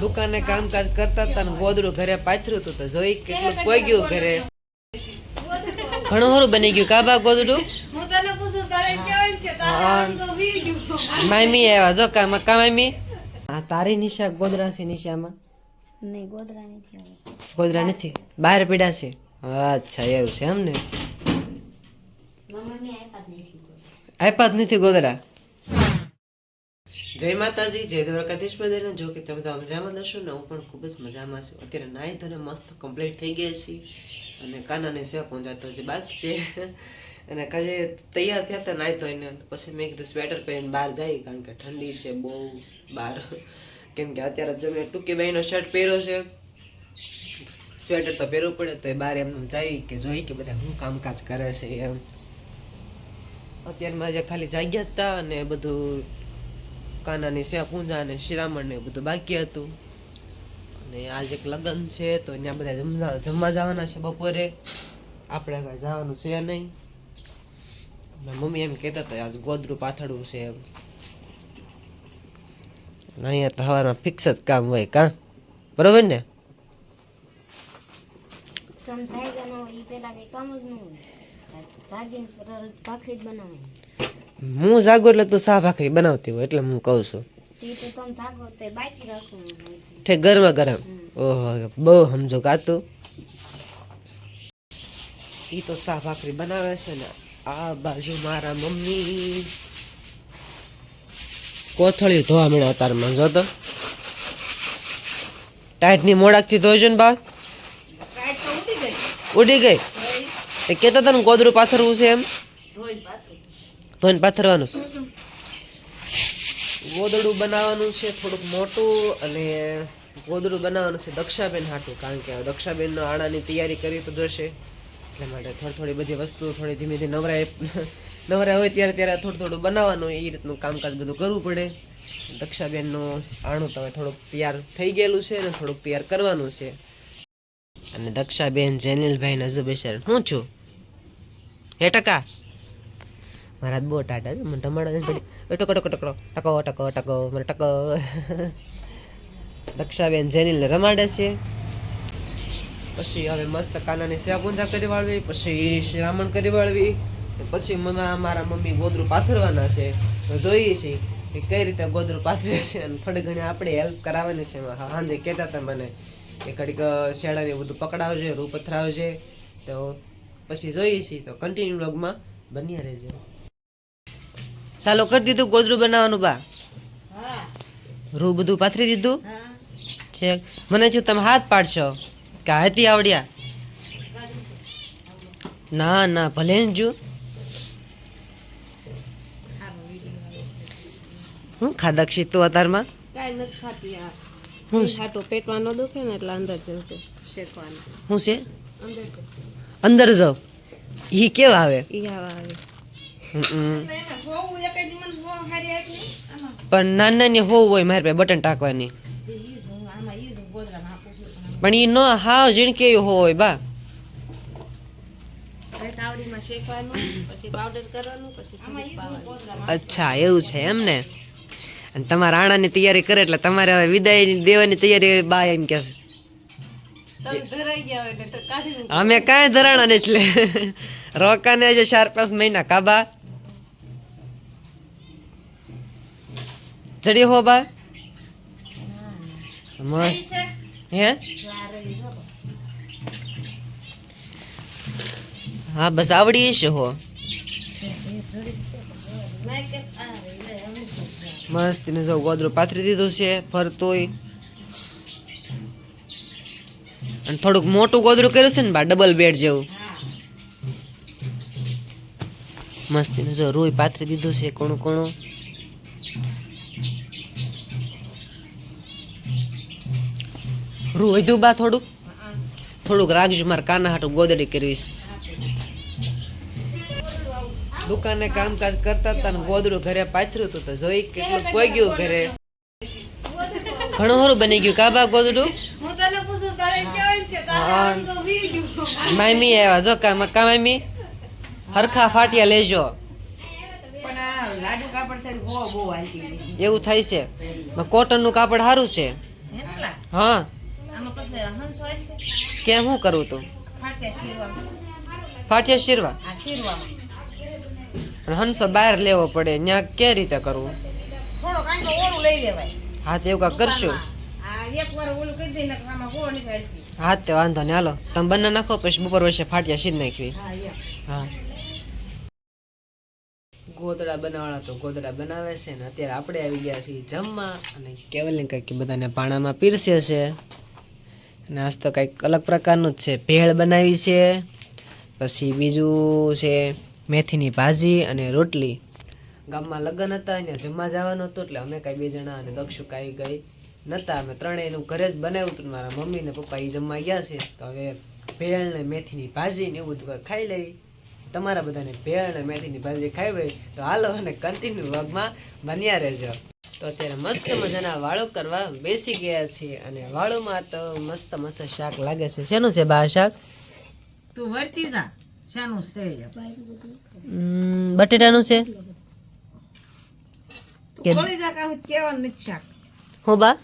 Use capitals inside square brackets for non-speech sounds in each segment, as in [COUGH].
દુકાને કામકાજ કરતા હતા ને ગોદડું ઘરે પાથર્યું હતું તો જોઈ કેટલું કોઈ ગયું ઘરે. ઘણું સારું બની ગયું. કાબા ગોદડું? માયમી તને પૂછું તારે કેવું છે તારે હા. આમ તો વી ગયું. મામી આવ્યા જો કા કા મામી? આ તારી નિશા ગોદરા છે નિશામાં? નહીં ગોદરા નથી ગોદરા નથી? બહાર પીડા છે? અચ્છા એવું છે એમ ને? આપ્યા જ નથી આપ્યા જ નથી ગોદરા જય માતાજી, જય દ્વારકાધીશ બધાને. જો કે તમે તો મજામાં હશો ને, હું પણ ખૂબ જ મજામાં છું. અત્યારે નાહી ધોને મસ્ત કમ્પ્લીટ થઈ ગયા છીએ. અને કાનાને સેવા પહોંચાતો છે બાકી છે. અને કાજે તૈયાર થયા હતા નાહી ધોઈને. પછી મેં કીધું સ્વેટર પહેરીને બહાર જાય કારણ કે ઠંડી છે, બહુ બહાર. કેમ કે અત્યારે જમીને ટૂંકી બાઈનો શર્ટ પહેર્યો છે. સ્વેટર તો પહેરવું પડે, તો એ બહાર એમ જાય કે જોઈ કે બધા શું કામકાજ કરે છે એમ. અત્યારમાં જે ખાલી જાગ્યા હતા અને બધું કાનાની પૂંજા અને શિરામણ બધું બાકી હતું. અને આજ એક લગ્ન છે, તો ત્યાં બધા જમવા જમવા જવાના છે બપોરે. આપણે કાંઈ જવાનું છે નહીં. મમ્મી એમ કહેતા હતા, આજ ગોદરું પાથડવું છે એમ. અહીંયા તો હવારમાં ફિક્સ જ કામ હોય કાં? બરોબર ને? તમે સાયગા ન હોય પેલા કઈ કામ જ ન હોય. ભાખરી જ બનાવે હું જાગો એટલે તું શાહ ભાખરી બનાવતી હોય એટલે હું કહું છું. ઠે ગરમા ગરમ. ઓહો બહુ સમજો કાતું ઈ તો શાહ ભાખરી બનાવે છે ને આ બાજુ મારા મમ્મી. કોથળીયું ધોવા મળ્યા અતારમાં જો તો. ટાઈટની મોડાકથી ધોજો ને બા ઉડી ગઈ. એ કહેતા તને કોદરું પાથરવું છે એમ. ધોઈને પાથરવાનું છે. ગોદડું બનાવવાનું છે થોડુંક મોટું અને ગોદડું બનાવવાનું છે દક્ષાબેન હાટું કારણ કે દક્ષાબેનનો આણાની તૈયારી કરી તો જોશે. એટલે માટે થોડી થોડી બધી વસ્તુ થોડી ધીમે ધીમે નવરાય નવરાય હોય ત્યારે ત્યારે થોડું થોડું બનાવવાનું એ રીતનું કામકાજ બધું કરવું પડે. દક્ષાબેનનું આણું તમે થોડુંક તૈયાર થઈ ગયેલું છે અને થોડુંક તૈયાર કરવાનું છે. અને દક્ષાબેન જેનિલભાઈ નજુ બેસાર હું છું? હે ટકા? મારા બહુ ટાટા છે. મને ટમાડા નથી ટકો ટકો ટકડો ટકો ટકો ટકો. મને ટકો. [LAUGHS] દક્ષાબેન જેનીલને રમાડે છે. પછી હવે મસ્ત કાનાની સેવા પૂંજા કરી વાળવી, પછી શ્રામણ કરી વાળવી પછી મારા મમ્મી ગોદરું પાથરવાના છે. તો જોઈએ છીએ કે કઈ રીતે ગોદરું પાથરે છે અને થોડી ઘણી આપણે હેલ્પ કરાવવાની છે. સાંજે કહેતા હતા મને કે ઘડીક શેડાને બધું પકડાવજે રૂ પથરાવજે. તો પછી જોઈએ છીએ તો કન્ટિન્યુ વ્લોગમાં બન્યા રહેજો. ચાલો કરી દીધું ગોદરું બનાવવાનું બા. રૂ બધું પાથરી દીધું? છે મને જો તમે હાથ પાડશો. કે હાથી આવડ્યા? ના ના ભલે ને જો. હું ખાધા ખાદક્ષી તું અતારમાં? કાંઈ નથી ખાતી આ. હું છાટો પેટમાં ન દુખે ને એટલે અંદર જશે શેકવાનું. હું છે? અંદર જાઉં. ઈ કેવા આવે? ઈ આવા આવે. હમ. પણ નાની નાની હોવું હોય મારી પાસે બટન ટાંકવાની. પણ ઈ ન હાવ જીણ એવી હોય બા. અચ્છા એવું છે એમ ને અને તમારા આણાની તૈયારી કરે એટલે તમારે હવે વિદાય દેવાની તૈયારી બા એમ કે. અમે કાંઈ ધરાણા ને એટલે રોકાને જે ચાર પાંચ મહિના કાબા જડી હો બા મસ્ત હે હા બસ આવડી છે હો. મસ્ત ને જો ગોદરો પાથરી દીધું છે ફરતોય. અને થોડુંક મોટું ગોદરું કર્યું છે ને બા ડબલ બેડ જેવું. મસ્તીનું જો રોય પાથરી દીધું છે કોણું કોણું. રૂ વધ્યું બા થોડુંક? થોડુંક રાખજો મારે કાના હાટું ગોદડી કરવીશ દુકાને કામકાજ કરતા હતા ને ગોદડું ઘરે પાથર્યું હતું તો જોઈ કેટલું કોઈ ગયું ઘરે. ઘણું સારું બની ગયું. કાબા ગોદડું? મામી આવ્યા જો કા મામી? હરખા ફાટિયા લેજો. ને. એવું થાય છે. કોટનનું કાપડ સારું છે. હા, કેમ હું કરું તું? ફાટ્યા ફાટિયા શીરવા? હંસો બહાર લેવો પડે ત્યાં કે રીતે કરવું? થોડોક આંકો ઓરું લઈ લેવાય. હા તે એવું કાંઈક કરશું? હા તે વાંધો ને હાલો તમે બંને નાખો પછી બપોર વર્ષે ફાટિયા શીર નાખવી. હા ગોદડા બનાવવાના તો ગોદડા બનાવે છે ને અત્યારે આપણે આવી ગયા છીએ જમવા અને કેવલને કંઈક બધાને પાણામાં પીરસે છે. આજ કંઈક અલગ પ્રકારનું જ છે. ભેળ બનાવી છે, પછી બીજું છે મેથીની ભાજી અને રોટલી. ગામમાં લગ્ન હતા અને જમવા જવાનું હતું એટલે અમે કાંઈ બે જણા અને દક્ષુ કાંઈ ગઈ નહોતા. અમે ત્રણેય એનું ઘરે જ બનાવ્યું હતું મારા મમ્મી ને પપ્પા એ જમવા ગયા છે. તો હવે ભેળ ને મેથીની ભાજી ને એવું બધું ખાઈ લઈ. તમારા બધાને ભેળ ને મેથીની ભાજી ખાઈ હોય તો હાલો અને કન્ટિન્યુ વર્ગમાં બન્યા રહેજો. તો અત્યારે મસ્ત મજાના વાળો કરવા બેસી ગયા છીએ અને વાળોમાં તો મસ્ત મસ્ત શાક લાગે છે. શેનું છે બા શાક? તું વર્તી જા. શેનું છે બટેટાનું છે? કે કળીજા કામ કેવાનું નથી શાક. હું બા?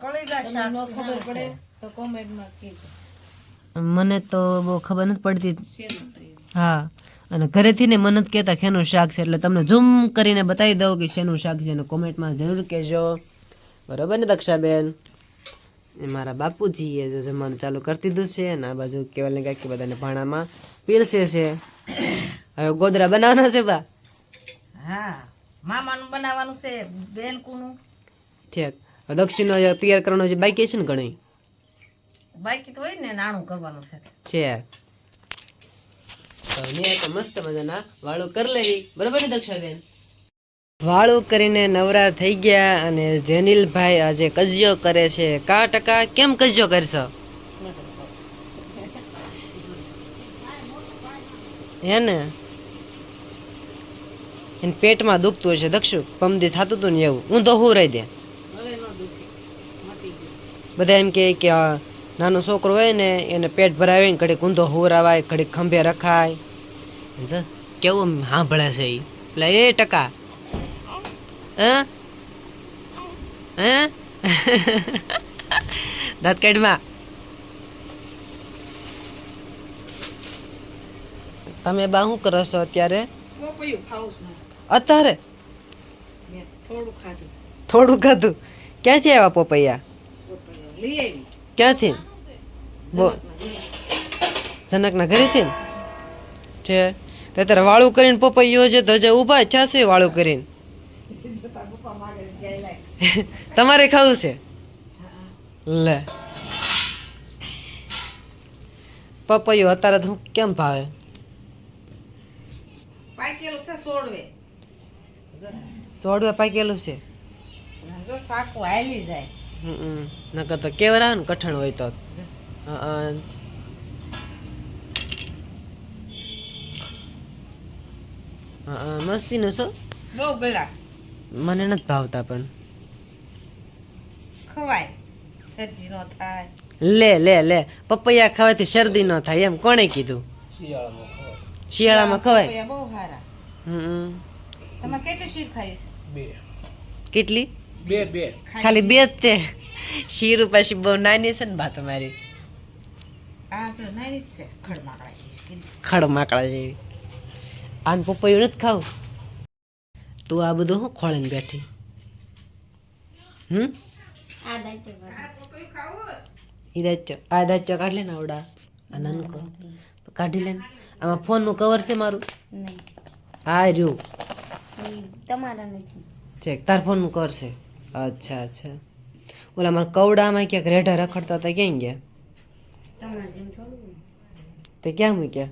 કળીજા શાક ખબર પડે મને તો બહુ ખબર નથી પડતી. હા. અને ઘરેથી ને મનત કહેતા શેનું શાક છે એટલે તમને ઝૂમ કરીને બતાવી દઉં કે શેનું શાક છે અને કોમેન્ટમાં જરૂર કહેજો. બરોબર ને દક્ષાબેન? એ મારા બાપુજીએ જે જમવાનું ચાલુ કરી દીધું છે અને આ બાજુ કેવલને કાંઈક બધાને ભાણામાં પીરસે છે. હવે ગોદરા બનાવવાના છે બા? હા મામાનું બનાવવાનું છે બેન કુનું ઠીક દક્ષિણનો તૈયાર કરવાનો જે બાકી છે ને ઘણી? બાકી તો હોય ને નાણું કરવાનું છે. છે. તો ન્યાય મસ્ત મજાના વાળું કરી લઈ બરોબર ને દક્ષાબેન? વાળું કરીને નવરા થઈ ગયા અને જેનિલભાઈ આજે કજિયો કરે છે. કા ટકા? કેમ કજિયો કરશો? હે ને? એને પેટમાં દુખતું હશે. દક્ષુ પમદી થતું હતું ને એવું. ઊંધો હું રહી દે. બધા એમ કહે કે નાનો છોકરો હોય ને એને પેટ ભરાવીને ઘડીક ઊંધો હોરાવાય ઘડીક ખંભે રખાય. સમજે? કેવું સાંભળે છે એ એટલે એ ટકા. હે? હે? [LAUGHS] દાંત કાઢમાં. તમે બા શું કરો છો અત્યારે? અત્યારે? થોડું ખાધું. ક્યાંથી આવ્યા પોપૈયા? ક્યાંથી? જનકના ઘરેથી? છે. અત્યારે વાળું કરીને પપૈયો છે તો હજી ઊભા છે વાળું કરીને. તમારે ખાવું છે? લે. પપૈયો અત્યારે તો કેમ ભાવે? પાકેલું છે સોડવે. સોડવે પાકેલું છે? જો સાકું હાલી જાય. નકર તો કેવરા ને કઠણ હોય તો હં. હં, મસ્તીનું છો? બહુ ગ્લાસ. મને નથી ભાવતા પણ. ખવાય. શરદી નો થાય. લે લે લે. પપૈયા ખાવાથી શરદી ન થાય. એમ કોણે કીધું? શિયાળામાં ખવાય. બહુ સારા હમ. તમે કેટલી શીર ખાઈ બે. કેટલી? ખાલી બે જ તે. શીર પાછી બહુ નાની છે ને બા તમારી. આ જો નાની જ છે ખડમાકડા જેવી. આને પપૈયું નથી ખાવું. તું આ બધું હું ખોળીને બેઠી. હમ? ઈ દાચ્યો આ દાચ્યો કાઢ લે ને આવડા. આ નાનું કો કાઢી લે આમાં ફોનનું કવર છે મારું? હા આ રહ્યું. તમારા નથી. છે તાર ફોનનું કવર છે. અચ્છા અચ્છા. ઓલા મારા કવડામાં ક્યાંક રેઢા રખડતા હતા ક્યાં ગયા? તે ક્યાં મૂક્યા?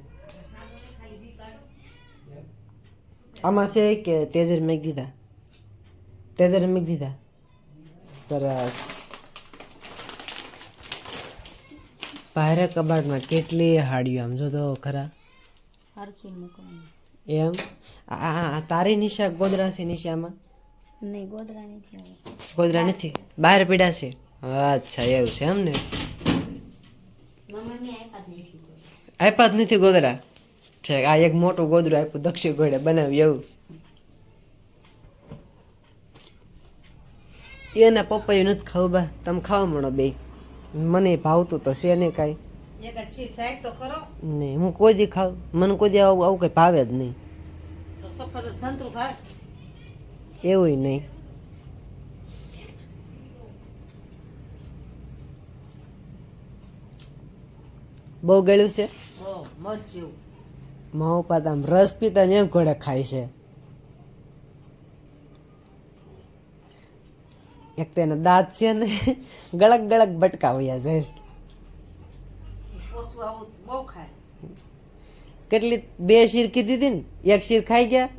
આમાં છે કે તેજર મેક દીધા તેજર મેક દીધા સરસ બહારે કબાટમાં કેટલી હાડીઓ આમ જો તો ખરા એમ આ- તારી નિશા ગોદરા છે નિશામાં નહીં ગોદડા નથી ગોદરા નથી બહાર પીડા છે અચ્છા એવું છે એમ ને આપ્યા જ નથી ગોદડા. આપ્યા જ નથી ગોદડા છે. આ એક મોટું ગોદડું આપ્યું દક્ષિણ ગોળે બનાવ્યું એવું. એના પપ્પાએ નથી ખાવું બા. તમે ખાવા મળો બે મને ભાવતું તો છે નહીં કાંઈ. નહીં હું કોઈ દી ખાવ મને કોઈ દી આવું આવું કંઈ ભાવે જ નહીં. એવું નહીં. બહુ ગળ્યું છે? માઉ પાતા આમ રસ પીતા ને એમ ઘોડે ખાય છે. એક તો એના દાંત છે ને ગળક ગળક બટકા વયા જાય છે. કેટલી બે શીર કીધી હતી ને એક શીર ખાઈ ગયા?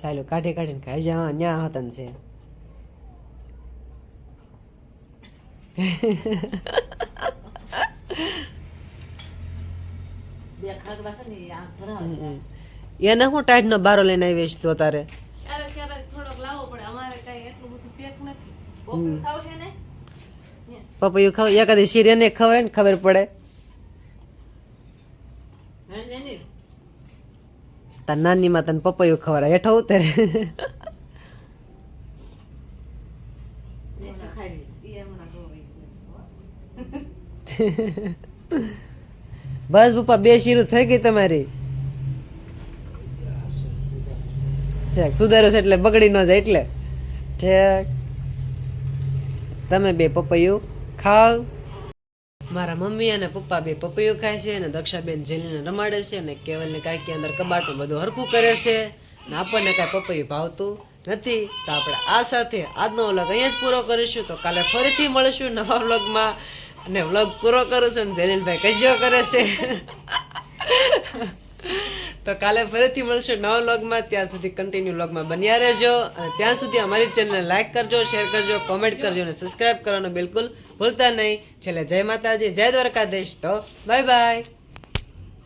સાયલો કાઢી કાઢીને છે હા ન્યા હતા છે બે ખાગડા છે ને એ આમ ભરાવે હમ. એને હું ટાઈટનો બારો લઈને આવીશ તો તારે ક્યારેક ક્યારેક થોડોક લાવવો પડે અમારે કઈ હું ટાઈટ નો બારો લઈને આવી છે તારે પપૈયું ખાવ? એકાદી સિરિયલ ને ખબર ને ખબર પડે. તાર નાની? માં તને પપૈયું ખવડાય. હેઠો ઉતરે એ શીખાડી એ હમણાં જોવે બસ પપ્પા, બે શીરું થઈ ગઈ તમારી. સુધારો છે એટલે બગડી ન જાય એટલે. ઠેક. તમે બે પપૈયું ખાવ મારા મમ્મી અને પપ્પા બે પપૈયું ખાય છે અને દક્ષાબેન જેલીને રમાડે છે અને કેવલને કાંઈક અંદર કબાટમાં બધું હરખું કરે છે અને આપણને કાંઈ પપૈયું ભાવતું નથી. તો આપણે આ સાથે આજનો વ્લોગ અહીંયા જ પૂરો કરીશું. તો કાલે ફરીથી મળીશું નવા વ્લોગમાં. અને વ્લોગ પૂરો કરું છું અને જલીલભાઈ કજો કરે છે. તો કાલે ફરીથી મળશું નવા વ્લોગમાં ત્યાં સુધી કન્ટિન્યુ વ્લોગમાં બન્યા રહેજો. અને ત્યાં સુધી અમારી ચેનલને લાઈક કરજો શેર કરજો કોમેન્ટ કરજો અને સબસ્ક્રાઇબ કરવાનું બિલકુલ ભૂલતા નહીં. છેલ્લે જય માતાજી, જય દ્વારકાધીશ. તો બાય બાય